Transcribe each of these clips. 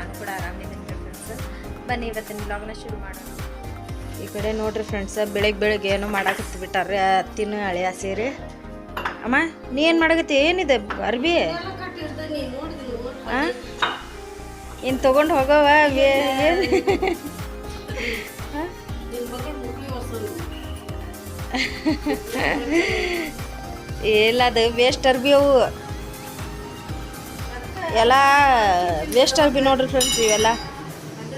ನಾನು ಕೂಡ ಆರಾಮಿದ್ದೀನಿ ಫ್ರೆಂಡ್ಸ್ ಬನ್ನಿ, ಇವತ್ತಿನ ಬ್ಲಾಗ್ನ ಶುರು ಮಾಡೋಣ. ಈ ಕಡೆ ನೋಡ್ರಿ ಫ್ರೆಂಡ್ಸ್ ಬೆಳಗ್ಗೆ ಬೆಳಗ್ಗೆ ಏನೋ ಮಾಡಾಕತ್ತಿ ಬಿಟ್ಟಾರ್ರಿ ಅತ್ತಿನ ಹಳೆಯ ಸೇರಿ ಅಮ್ಮ, ನೀ ಏನು ಮಾಡಕತ್ತಿ? ಏನಿದೆ ಅರ್ಬಿ? ಏನು ತೊಗೊಂಡು ಹೋಗವ? ಇಲ್ಲ, ಅದು ವೇಸ್ಟ್ ಅರ್ಬಿ ಅವು. ಎಲ್ಲ ವೇಸ್ಟ್ ಅರ್ಬಿ ನೋಡ್ರಿ ಫ್ರೆಂಡ್ಸ್ ಇವೆಲ್ಲ.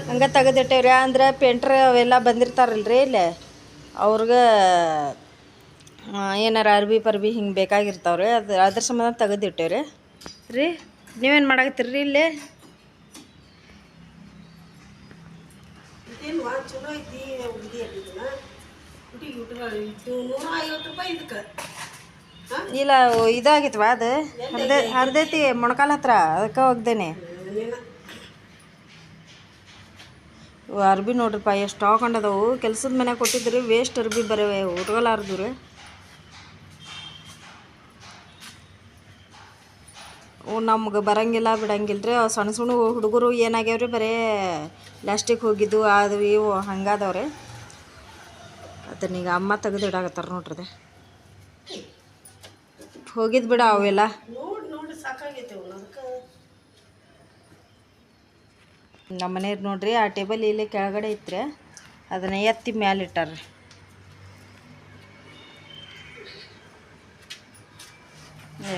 ಹಂಗೆ ತೆಗೆದಿಟ್ಟೇವ್ರಿ. ಅಂದ್ರೆ ಪೇಂಟ್ರ್ ಅವೆಲ್ಲ ಬಂದಿರ್ತಾರಲ್ರಿ ಇಲ್ಲಿ. ಅವ್ರಿಗೆ ಏನಾರ ಅರ್ಬಿ ಪರ್ಬಿ ಹಿಂಗೆ ಬೇಕಾಗಿರ್ತಾವ್ರಿ. ಅದು ಅದ್ರ ಸಂಬಂಧ ತೆಗೆದಿಟ್ಟೇವ್ರಿ. ರೀ ನೀವೇನು ಮಾಡಾಕತ್ತೀರಿ ಇಲ್ಲಿ? ಚಲೋ ಐತಿ ಇಲ್ಲ, ಇದಾಗಿತ್ವಾ ಅದು? ಹರ್ದೆ, ಹರ್ದೈತಿ ಮೊಣಕಾಲ ಹತ್ರ, ಅದಕ್ಕೆ ಹೋಗ್ದೇನೆ. ಅರ್ಬಿ ನೋಡ್ರಿಪ್ಪ, ಎಷ್ಟು ಹಾಕೊಂಡದವು ಕೆಲ್ಸದ ಮನೆ ಕೊಟ್ಟಿದ್ರಿ ವೇಸ್ಟ್ ಅರ್ಬಿ ಬರವೆ ಉಟ್ಕೊಲಾರ್ದು ರೀ ನಮ್ಗೆ ಬರಂಗಿಲ್ಲ ಬಿಡಂಗಿಲ್ಲ ರೀ ಸಣ್ಣ ಸಣ್ಣ ಹುಡುಗರು ಏನಾಗ್ಯಾವ್ರಿ, ಬರೇ ಲಾಸ್ಟಿಕ್ ಹೋಗಿದ್ದು ಅದು ಇವು, ಹಂಗಾದವ್ರಿ. ಅದನ್ನೀಗ ಅಮ್ಮ ತೆಗೆದು ಇಡಾಕತ್ತಾರ ನೋಡ್ರಿ ಹೋಗಿದ್ ಬಿಡ ಅವೆಲ್ಲ. ನೋಡಿ ಸಾಕಾಗೈತೆ ನಮ್ಮ ಮನೆಯವ್ರು ನೋಡ್ರಿ ಆ ಟೇಬಲ್ ಇಲ್ಲಿ ಕೆಳಗಡೆ ಇತ್ತು ಅದನ್ನ ಎತ್ತಿ ಮ್ಯಾಲೆ ಇಟ್ಟಾರ್ರಿ.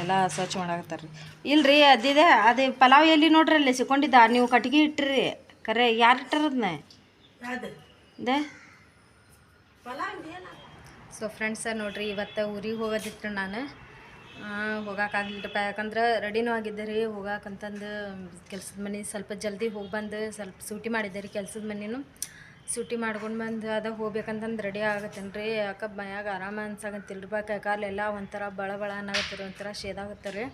ಎಲ್ಲ ಸ್ವಚ್ಛ ಮಾಡಾಕತ್ತಾರ್ರಿ. ಇಲ್ರಿ ಅದಿದೆ ಅದೇ ಪಲಾವ್ ಎಲ್ಲಿ ನೋಡ್ರಿ ಅಲ್ಲಿ ಸಿಕ್ಕೊಂಡಿದ್ದ? ನೀವು ಕಟ್ಗೆ ಇಟ್ಟಿರಿ ಕರೆ ಯಾರು ಇಟ್ಟಾರ ಅದನ್ನ ಯಾವ್ದು ಇದೆ ಪಲಾವ್ ಏನ ಸೊ ಫ್ರೆಂಡ್ಸ ನೋಡ್ರಿ ಇವತ್ತು ಊರಿಗೆ ಹೋಗೋದಿತ್ತು ನಾನು. ಹೋಗೋಕ್ಕಾಗ್ಲಿಲ್ಲಪ್ಪ ಯಾಕಂದ್ರೆ ರೆಡಿನೂ ಆಗಿದ್ದೆ ರೀ. ಹೋಗಾಕಂತಂದು ಕೆಲ್ಸದ ಮನೆ ಸ್ವಲ್ಪ ಜಲ್ದಿ ಹೋಗಿ ಬಂದು, ಸ್ವಲ್ಪ ಸೂಟಿ ಮಾಡಿದ್ದೆ ರೀ ಕೆಲ್ಸದ ಮನೇನು. ಸೂಟಿ ಮಾಡ್ಕೊಂಡು ಬಂದು, ಅದ ಹೋಗ್ಬೇಕಂತಂದು ರೆಡಿ ಆಗತ್ತೇನು ರೀ. ಯಾಕೆ ಮನ್ಯಾಗ ಆರಾಮ ಅನ್ಸಾಗಂತಿಲ್ಲ ರೀ ಎಲ್ಲ ಒಂಥರ ಬಳ ಬಳ ಅನ್ನಕತ್ತಾರೆ ಒಂಥರ ಶೇದಾಗತ್ತಾರೆ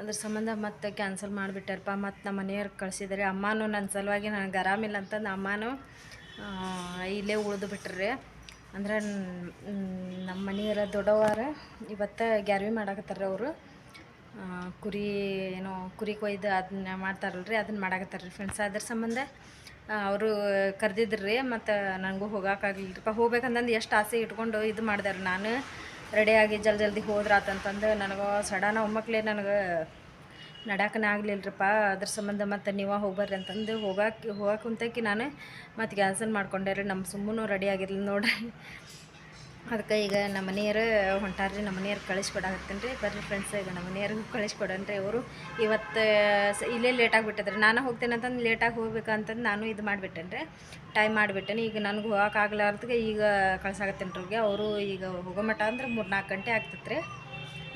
ಅದ್ರ ಸಂಬಂಧ ಮತ್ತೆ ಕ್ಯಾನ್ಸಲ್ ಮಾಡಿಬಿಟ್ಟಾರಪ್ಪ ಮತ್ತು ನಮ್ಮ ಮನೆಯವ್ರು ಕಳಿಸಿದ್ದಾರೆ ಅಮ್ಮನೂ ನನ್ನ ಸಲುವಾಗಿ ನನಗೆ ಆರಾಮಿಲ್ಲ ಅಂತಂದು ಅಮ್ಮನೂ ಇಲ್ಲೇ ಉಳಿದು ಬಿಟ್ರಿ ಅಂದ್ರೆ ನಮ್ಮ ಮನೆಯರ ದೊಡ್ಡವರ ಇವತ್ತು ಗ್ಯಾರ್ವಿ ಮಾಡಾಕತ್ತಾರ ಅವರು. ಕುರಿ ಏನೋ ಕುರಿ ಕೊಯ್ದು ಅದನ್ನ ಮಾಡ್ತಾರಲ್ರಿ ಅದನ್ನ ಮಾಡಾಕತ್ತಾರ್ರಿ ಫ್ರೆಂಡ್ಸ್ ಅದ್ರ ಸಂಬಂಧ ಅವರು ಕರೆದಿದ್ರಿ ಮತ್ತು ನನಗೂ ಹೋಗೋಕ್ಕಾಗಲಿಲ್ಲರಿಪ್ಪ ಹೋಗ್ಬೇಕಂತಂದು ಎಷ್ಟು ಆಸೆ ಇಟ್ಕೊಂಡು ಇದು ಮಾಡ್ದಾರೆ ನಾನು ರೆಡಿಯಾಗಿ ಜಲ್ದಿ ಜಲ್ದಿ ಹೋದ್ರಾತಂತಂದು ನನಗೆ ಸಡನ್ ಒಮ್ಮಕ್ಲೆ ನನಗೆ ನಡ್ಯಾಕನ ಆಗ್ಲಿಲ್ಲರಪ್ಪ ಅದ್ರ ಸಂಬಂಧ ಮತ್ತು ನೀವ ಹೋಗ್ಬರ್ರಿ ಅಂತಂದು ಹೋಗಕ್ಕೆ ಹೋಗಕ್ಕೆ ಕುಂತಕ್ಕೆ ನಾನು ಮತ್ತು ಕ್ಯಾನ್ಸಲ್ ಮಾಡ್ಕೊಂಡೆ ರೀ ನಮ್ಮ ಸುಮ್ಮನು ರೆಡಿ ಆಗಿರ್ಲಿಲ್ಲ ನೋಡ್ರಿ. ಅದಕ್ಕೆ ಈಗ ನಮ್ಮ ಮನೆಯವರು ಹೊಂಟಾರ್ರಿ, ನಮ್ಮ ಮನೆಯವ್ರು ಕಳಿಸ್ಕೊಡಾಕತ್ತೀನಿ ರೀ. ಬರ್ರಿ ಫ್ರೆಂಡ್ಸ್ ಈಗ ನಮ್ಮ ಮನೆಯವ್ರಿಗೂ ಕಳಿಸ್ಕೊಡನ್ರಿ ಅವರು. ಇವತ್ತು ಇಲ್ಲೇ ಲೇಟಾಗಿ ಬಿಟ್ಟದ್ರಿ ನಾನು ಹೋಗ್ತೇನೆ ಅಂತಂದು ಲೇಟಾಗಿ ಹೋಗ್ಬೇಕಂತಂದು ನಾನು ಇದು ಮಾಡಿಬಿಟ್ಟೇನೆ ರೀ. ಟೈಮ್ ಮಾಡಿಬಿಟ್ಟೇನೆ. ಈಗ ನನಗೆ ಹೋಗೋಕ್ಕಾಗ್ಲಾರ್ದಕ್ಕೆ ಈಗ ಕಳ್ಸಾಗತ್ತೇನೆ ರೀ ಅವರು ಈಗ ಹೋಗೋ ಮಟ್ಟ ಅಂದ್ರೆ ಮೂರು ನಾಲ್ಕು ಗಂಟೆ ಆಗ್ತೈತೆ ರೀ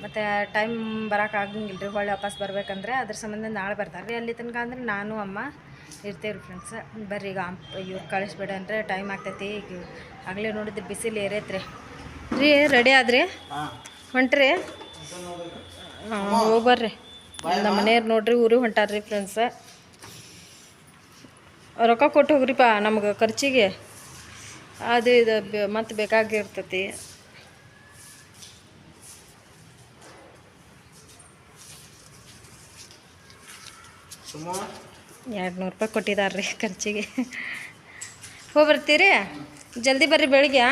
ಮತ್ತು ಟೈಮ್ ಬರೋಕೆ ಆಗಂಗಿಲ್ಲ ರೀ ಹೊಳ್ಳಿ ವಾಪಸ್ ಬರಬೇಕಂದ್ರೆ ಅದ್ರ ಸಂಬಂಧ ನಾಳೆ ಬರ್ತಾರೆ. ರೀ, ಅಲ್ಲಿ ತನಕ ಅಂದ್ರೆ ನಾನು, ಅಮ್ಮ ಇರ್ತೇವೆ ರೀ ಫ್ರೆಂಡ್ಸ್ ಬರ್ರಿ, ಈಗ ಇವ್ರು ಕಳಿಸ್ಬೇಡ ಅಂದರೆ ಟೈಮ್ ಆಗ್ತೈತಿ. ಈಗ ಆಗಲೇ ನೋಡಿದ್ರೆ ಬಿಸಿಲು ಏರೈತೆ ರೀ ರೆಡಿ ಆದ್ರಿ? ಹೊಂಟ್ರಿ? ಹೋಗಿ ಬರ್ರಿ. ನಮ್ಮ ಮನೆಯವ್ರು ನೋಡ್ರಿ ಊರಿಗೆ ಹೊಂಟಾರ್ರಿ ಫ್ರೆಂಡ್ಸ ರೊಕ್ಕ ಕೊಟ್ಟು ಹೋಗ್ರಿಪ್ಪ ನಮ್ಗೆ ಖರ್ಚಿಗೆ. ಅದು ಇದು ಮತ್ತೆ ಬೇಕಾಗಿರ್ತೈತಿ. ಎರಡು ನೂರು ರೂಪಾಯಿ ಕೊಟ್ಟಿದ್ದಾರೆ ರೀ ಖರ್ಚಿಗೆ. ಹೋಗಿ ಬರ್ತೀರಿ ಜಲ್ದಿ ಬರ್ರಿ ಬೆಳಿಗ್ಗೆ?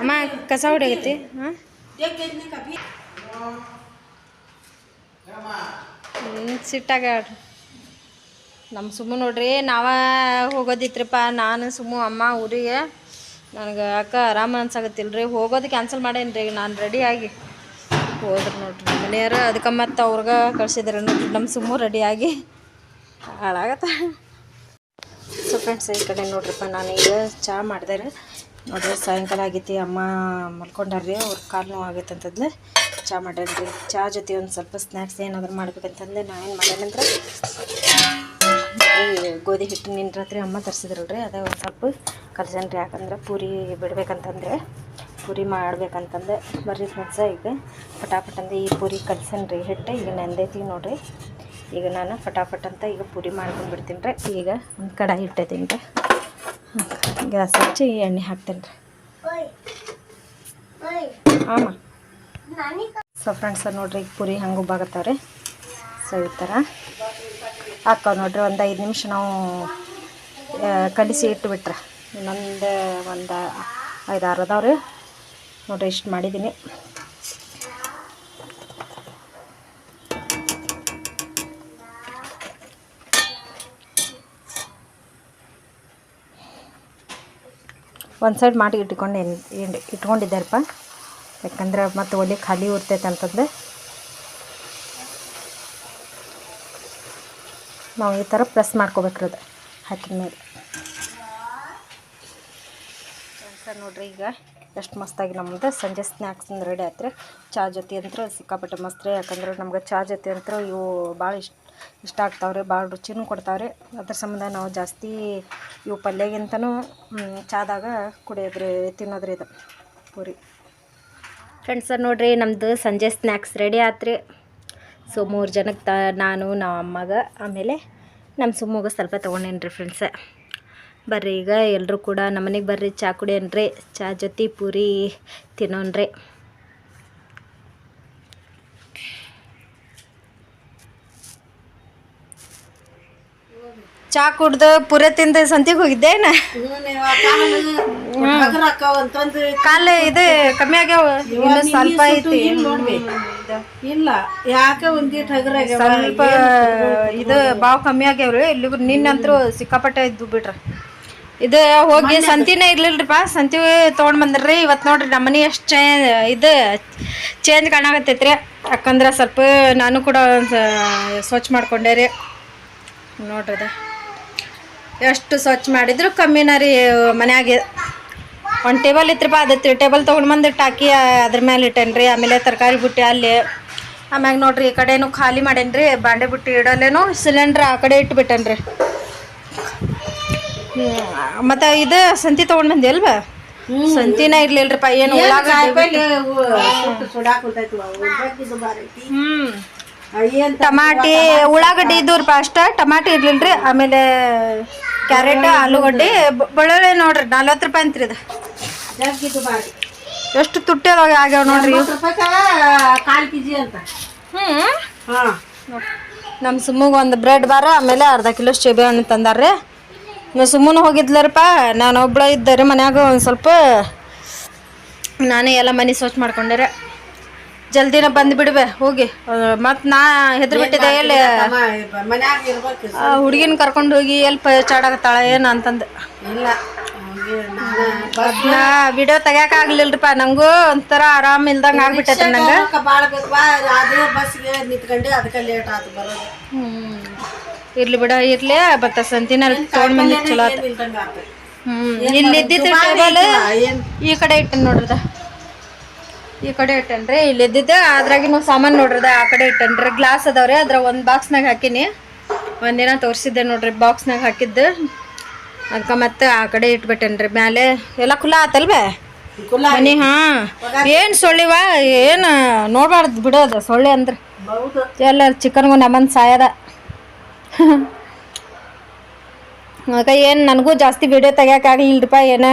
ಅಮ್ಮ, ಕಸ ಹೊಡಿಯಗತ್ತಿ ಹಾಂ ಹ್ಞೂ ಸಿಟ್ಟಾಗ ನಮ್ಮ ಸುಮ್ಮ ನೋಡ್ರಿ, ನಾವ ಹೋಗೋದಿತ್ರಿಪ್ಪ ನಾನು ಸುಮ್ಮ ಅಮ್ಮ, ಊರಿಗೆ. ನನಗೆ ಅಕ್ಕ ಆರಾಮ ಅನ್ಸಾಗತ್ತಿಲ್ಲ ಹೋಗೋದು ಕ್ಯಾನ್ಸಲ್ ಮಾಡೇನಿ ರೀ ನಾನು ರೆಡಿಯಾಗಿ ಹೋದ್ರು ನೋಡ್ರಿ. ಮನೆಯವ್ರು ಅದಕ್ಕೆ ಮತ್ತೆ ಅವ್ರಿಗೆ ಕಳ್ಸಿದ್ರು ನೋಡ್ರಿ ನಮ್ಮ ಸುಮ್ಮ ರೆಡಿಯಾಗಿ ಹಾಳಾಗತ್ತ. ಸೊ ಫ್ರೆಂಡ್ಸ್ ಈ ಕಡೆ ನೋಡ್ರಿಪ್ಪ ಈಗ ಚಹಾ ಮಾಡಿದೆ ನೋಡ್ರಿ, ಸಾಯಂಕಾಲ ಆಗೈತಿ, ಅಮ್ಮ ಮಲ್ಕೊಂಡಾರ್ರಿ ಅವ್ರ ಕಾಲು ನೋವು ಆಗೈತೆ ಅಂತಂದ್ರೆ ಚಹಾ ಮಾಡ್ಯಾರ ರೀ. ಚಹಾ ಜೊತೆ ಒಂದು ಸ್ವಲ್ಪ ಸ್ನ್ಯಾಕ್ಸ್ ಏನಾದರೂ ಮಾಡ್ಬೇಕಂತಂದ್ರೆ ನಾ ಏನು ಮಾಡ್ಯಾನಂದ್ರೆ ಗೋಧಿ ಹಿಟ್ಟು ನಿನ್ನ ರಾತ್ರಿ ಅಮ್ಮ ತರಿಸಿದ್ರಲ್ರಿ, ಅದೇ ಒಂದು ಸ್ವಲ್ಪ ಕಲ್ಸನ್ರಿ ಯಾಕಂದ್ರೆ ಪೂರಿ ಬಿಡ್ಬೇಕಂತಂದ್ರೆ ಪೂರಿ ಮಾಡ್ಬೇಕಂತಂದು. ಬರ್ರಿ ಫ್ರೆಂಡ್ಸ, ಈಗ ಪಟಾಪಟ್ ಅಂತ ಈ ಪೂರಿ ಕಲ್ಸನ್ರಿ ಹಿಟ್ಟು. ಈಗ ನೆಂದೈತಿ ನೋಡಿರಿ. ಈಗ ನಾನು ಫಟಾಫಟ್ ಅಂತ ಈಗ ಪೂರಿ ಮಾಡ್ಕೊಂಡು ಬಿಡ್ತೀನಿ ರೀ ಈಗ ಒಂದು ಕಡಾಯಿ ಇಟ್ಟೈತೀನಿ ರೀ. ಗ್ಯಾಸ್ ಹಚ್ಚಿ ಎಣ್ಣೆ ಹಾಕ್ತೀನಿ ರೀ ಹಾಂ ಸೊ ಫ್ರೆಂಡ್ಸ್ ನೋಡಿರಿ, ಈಗ ಪೂರಿ ಹಂಗೆ ಉಬ್ಬಾಗತ್ತವ್ರಿ ಸೊ ಈ ಥರ ಹಾಕವ್ ನೋಡ್ರಿ. ಒಂದು ಐದು ನಿಮಿಷ ನಾವು ಕಲಿಸಿ ಇಟ್ಟುಬಿಟ್ರೆ ಇನ್ನೊಂದು ಒಂದು ಐದು ಆರು ಅದಾವ್ರಿ ನೋಡ್ರಿ ಇಷ್ಟು ಮಾಡಿದ್ದೀನಿ ಒಂದು ಸೈಡ್ ಮಾಡಿ ಇಟ್ಕೊಂಡು ಏನು ಇಟ್ಕೊಂಡಿದ್ದಾರಪ್ಪ? ಯಾಕಂದ್ರೆ ಮತ್ತೆ ಒಲೆ ಖಾಲಿ ಉರ್ತೈತೆ ಅಂತಂದು ನಾವು ಈ ಥರ ಪ್ರೆಸ್ ಮಾಡ್ಕೋಬೇಕ್ರದ ಹಾಕಿದ ಮೇಲೆ ನೋಡ್ರಿ ಈಗ. ಎಷ್ಟು ಮಸ್ತಾಗಿ ನಮ್ದು. ಸಂಜೆ ಸ್ನ್ಯಾಕ್ಸ್ ರೆಡಿ ಆಯ್ತು ರೀ ಚಾ ಜೊತೆ ಅಂತೂ ಸಿಕ್ಕಾಪಟ್ಟೆ ಮಸ್ತ್ ರೀ. ಯಾಕಂದ್ರೆ ನಮ್ಗೆ ಚಾ ಜೊತೆ ಅಂತೂ ಇವು ಭಾಳ ಇಷ್ಟ ಇಷ್ಟ ಆಗ್ತಾವ್ರಿ, ಭಾಳ ರುಚಿನೂ ಕೊಡ್ತಾವ್ರಿ. ಅದ್ರ ಸಂಬಂಧ ನಾವು ಜಾಸ್ತಿ ಇವು ಪಲ್ಯಗಿಂತನೂ ಚಾದಾಗ ಕುಡಿಯೋದ್ರಿ, ತಿನ್ನೋದ್ರಿ ಇದು ಪೂರಿ. ಫ್ರೆಂಡ್ಸ ನೋಡಿರಿ ನಮ್ಮದು ಸಂಜೆ ಸ್ನ್ಯಾಕ್ಸ್ ರೆಡಿ ಆತ್ರಿ. ಸೊ ಮೂರು ಜನಕ್ಕೆ ತ, ನಾನು ನಮ್ಮ ಅಮ್ಮಗ, ಆಮೇಲೆ ನಮ್ಮ ಸುಮ್ಮಗ ಸ್ವಲ್ಪ ತೊಗೊಂಡೇನಿ ರೀ ಫ್ರೆಂಡ್ಸ ಬರ್ರಿ ಈಗ ಎಲ್ಲರೂ ಕೂಡ ನಮ್ಮನೆಗೆ ಬರ್ರಿ ಚಾ ಕುಡಿಯನ್ರಿ ಚಾ ಜೊತೆ ಪೂರಿ ತಿನ್ನೋನ್ರಿ ಚಾ ಕುಡ್ದು ಪೂರಿ ತಿಂದ ಸಂತಿಗೆ ಹೋಗಿದ್ದೇನ ಕಾಲ ಇದು ಕಮ್ಮಿ ಆಗ್ಯಾವ ಇನ್ನು ಸ್ವಲ್ಪ ಐತಿ. ಇಲ್ಲ ಯಾಕೆ ಒಂದಿಟ್ಟು ಹಗರಾಗ ಸ್ವಲ್ಪ ಇದು ಬಾವು ಕಮ್ಮಿ ಆಗ್ಯಾವ್ರಿ ಇಲ್ಲಿ ನಿನ್ನಂತರೂ ಸಿಕ್ಕಾಪಟ್ಟೆ ಇದ್ದು ಬಿಡ್ರಿ. ಇದು ಹೋಗಿ ಸಂತಿನೇ ಇರ್ಲಿಲ್ರಿಪ್ಪ ಸಂತಿ ತೊಗೊಂಡ್ ಬಂದ್ರಿ. ಇವತ್ತು ನೋಡ್ರಿ ನಮ್ಮನಿ ಎಷ್ಟು ಚೇ ಇದು ಚೇಂಜ್ ಕಾಣಾಕತ್ತೈತ್ರಿ. ಯಾಕಂದ್ರೆ ಸ್ವಲ್ಪ ನಾನು ಕೂಡ ಒಂದ್ ಸ್ವಚ್ಛ ಮಾಡ್ಕೊಂಡೆ ರೀ. ನೋಡ್ರಿ ಅದು ಎಷ್ಟು ಸ್ವಚ್ಛ ಮಾಡಿದ್ರು ಕಮ್ಮಿನ ರೀ ಮನ್ಯಾಗೆ. ಒಂದು ಟೇಬಲ್ ಇತ್ರಪ್ಪ ತ್ರೀ ಟೇಬಲ್ ತೊಗೊಂಡು ಬಂದು ಟಾಕಿ ಅದ್ರ ಮೇಲೆ ಇಟ್ಟೇನ್ರಿ ಆಮೇಲೆ ತರಕಾರಿ ಬುಟ್ಟಿ ಅಲ್ಲಿ. ಆಮ್ಯಾಗ ನೋಡ್ರಿ ಈ ಕಡೆನೂ ಖಾಲಿ ಮಾಡೇನ್ರಿ. ಬಾಂಡೆ ಬುಟ್ಟಿ ಇಡಲೇನು ಸಿಲಿಂಡ್ರ್ ಆ ಕಡೆ ಇಟ್ಬಿಟ್ಟೇನ್ರಿ. ಮತ್ತು ಇದು ಸಂತಿ ತೊಗೊಂಡು ಬಂದಿ ಅಲ್ವಾ? ಸಂತಿನ ಇರ್ಲಿಲ್ರಿಪ್ಪ ಏನು. ಹ್ಞೂ ಟಮಾಟಿ ಉಳ್ಳಾಗಡ್ಡಿ ಇದ್ದವ್ರಪ್ಪ ಅಷ್ಟ ಟಮಾಟಿ ಇರ್ಲಿಲ್ರಿ ಆಮೇಲೆ ಕ್ಯಾರೆಟ್ ಆಲೂಗಡ್ಡೆ ಬೆಳ್ಳುಳ್ಳಿ ನೋಡ್ರಿ ನಲ್ವತ್ತು ರೂಪಾಯಿ ಅಂತ್ರಿ ಇದು. ಎಷ್ಟು ತುಟ್ಟಿದಾಗ ಆಗ್ಯಾವ ನೋಡ್ರಿ ಹ್ಞೂ ನಮ್ಮ ಸುಮ್ಮಗೆ ಒಂದು ಬ್ರೆಡ್ ಬಾರ ಆಮೇಲೆ ಅರ್ಧ ಕಿಲೋ ಶೇಬೆ ಹಣ್ಣು ತಂದಾರ್ರಿ. ನಾವು ಸುಮ್ಮನೆ ಹೋಗಿದ್ಲರಪ್ಪ ನಾನು ಒಬ್ಳ ಇದ್ದರೆ ಮನ್ಯಾಗ ಒಂದು ಸ್ವಲ್ಪ ನಾನೇ ಎಲ್ಲ ಮನೆ ಸ್ವಚ್ಛ ಮಾಡ್ಕೊಂಡಾರೆ. ಜಲ್ದಿನ ಬಂದು ಬಿಡುವೆ ಹೋಗಿ. ಮತ್ತು ನಾ ಹೆದ್ರ ಬಿಟ್ಟಿದ್ದೆ ಎಲ್ಲಿ? ಹುಡುಗಿನ ಕರ್ಕೊಂಡು ಹೋಗಿ ಎಲ್ಲಿ ತಾಳ ಏನು ಅಂತಂದು. ಅದನ್ನ ವಿಡಿಯೋ ತೆಗ್ಯಾಕ ಆಗ್ಲಿಲ್ರಿಪ್ಪ ನಂಗೂ ಒಂಥರ ಆರಾಮ್ ಇಲ್ದಂಗೆ ಆಗ್ಬಿಟ್ಟೈತೆ ನಂಗೆ. ಭಾಳ ಬಸ್ಗೆ ನಿಂತ್ಕೊಂಡು ಅದಕ್ಕೆ ಲೇಟ್ ಆಯ್ತು ಬರೋದು. ಇರ್ಲಿ ಬಿಡ ಇರ್ಲಿ ಬರ್ತ ಸಂತಿನಲ್ಲಿ ತೊಗೊಂಡ್ ಬಂದಿ ಚಲೋ ಆತು. ಹ್ಮ್ ಇಲ್ಲಿ ಇದ್ದಿದ್ದು ಟೇಬಲ್? ಈ ಕಡೆ ಇಟ್ಟನ್ ನೋಡ್ರದ. ಈ ಕಡೆ ಇಟ್ಟನ್ರಿ ಇಲ್ಲಿ ಇದ್ದಿದ್ದೆ ಅದ್ರಾಗಿನ ಸಾಮಾನು ನೋಡ್ರದ ಆ ಕಡೆ ಇಟ್ಟನ್ರಿ. ಗ್ಲಾಸ್ ಅದಾವ್ರಿ ಅದ್ರ ಒಂದು ಬಾಕ್ಸ್ನಾಗ ಹಾಕಿನಿ. ಒಂದಿನ ತೋರಿಸಿದ್ದೆ ನೋಡ್ರಿ ಬಾಕ್ಸ್ನಾಗ ಹಾಕಿದ್ದು. ಅದಕ್ಕೆ ಮತ್ತೆ ಆ ಕಡೆ ಇಟ್ಬಿಟ್ಟೇನ್ರಿ ಮ್ಯಾಲೆ. ಎಲ್ಲ ಖುಲಾ ಆತಲ್ವೇ? ಮನಿ ಹಾ. ಏನ್ ಸೊಳ್ಳಿವ? ಏನ್ ನೋಡ್ಬಾರ್ದು ಬಿಡೋದು ಸೊಳ್ಳೆ ಅಂದ್ರೆ. ಎಲ್ಲ ಚಿಕನ್ಗು ನಮ್ಮನ್ ಸಾಯದ. ಅದಕ್ಕೆ ಏನು ನನಗೂ ಜಾಸ್ತಿ ವಿಡಿಯೋ ತೆಗಿಯೋಕ್ಕಾಗಲಿಲ್ಲರಿಪ್ಪ ಏನು?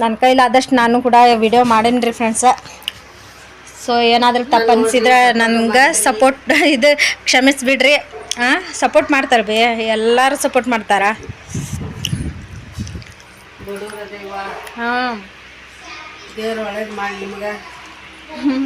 ನನ್ನ ಕೈಲಿ ಆದಷ್ಟು ನಾನು ಕೂಡ ವಿಡಿಯೋ ಮಾಡೇನ್ರಿ ರೀ ಫ್ರೆಂಡ್ಸ ಸೊ ಏನಾದರೂ ತಪ್ಪು ಅನ್ಸಿದ್ರೆ ನನಗೆ ಸಪೋರ್ಟ್ ಇದು ಕ್ಷಮಿಸ್ಬಿಡ್ರಿ. ಹಾಂ ಸಪೋರ್ಟ್ ಮಾಡ್ತಾರೆ ಬೇ ಎಲ್ಲರೂ ಸಪೋರ್ಟ್ ಮಾಡ್ತಾರ. ಹಾಂ. ಹ್ಞೂ ಹಾಂ